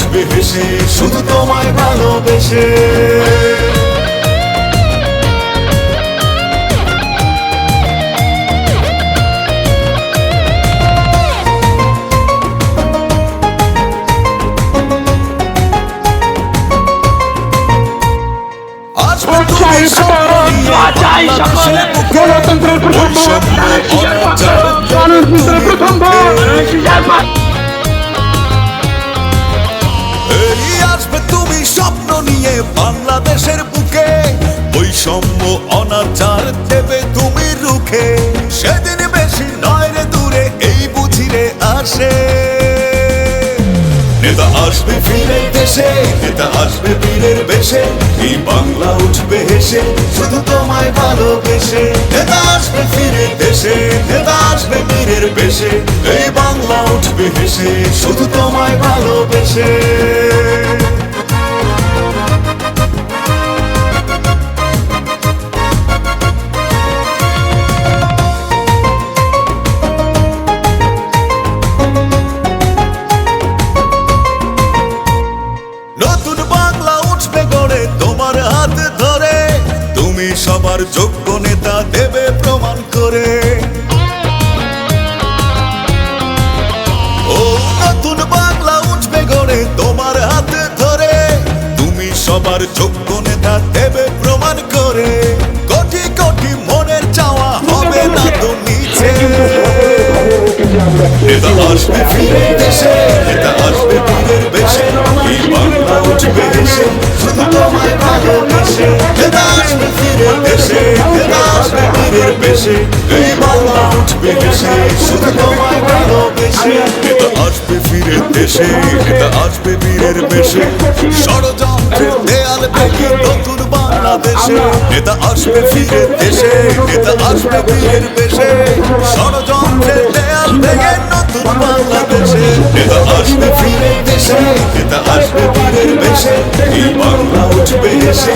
উঠবে হেসে শুধু তোমায় ভালোবেসে। গণতন্ত্রের প্রথম গণতন্ত্রের প্রথম দেবে তুমি রুখে। সেদিন বেশি নয় রে দূরে, এই বুঝিরে আসে নেতা আসবে ফিরে দেশে, নেতা আসবে বীরের বেশে। এই বাংলা উঠবে হেসে, শুধু তোমায় ভালোবেসে। নেতা আসবে ফিরে দেশে, নেতা আসবে বীরের বেশে। এই বাংলা উঠবে হেসে, শুধু তোমায় ভালোবেসে। সবার যোগ্য নেতা দেবে প্রমাণ করে। ও নতুন বাংলা উঠবে গড়ে তোমার হাতে ধরে। তুমি সবার যোগ্য বেশে। এই বাংলা উঠবে হেসে শুধু তোমায় ভালোবেসে। নেতা আসবে ফিরে দেশে নেতা আসবে বীরের বেশে। ষড়যন্ত্রের দেয়াল ভেঙে নতুন বাংলাদেশে। নেতা আসবে ফিরে দেশে নেতা আসবে বীরের বেশে। ষড়যন্ত্রের দেয়াল ভেঙে নতুন বাংলাদেশে। নেতা আসবে ফিরে দেশে নেতা আসবে বীরের বেশে। এই বাংলা উঠবে এসে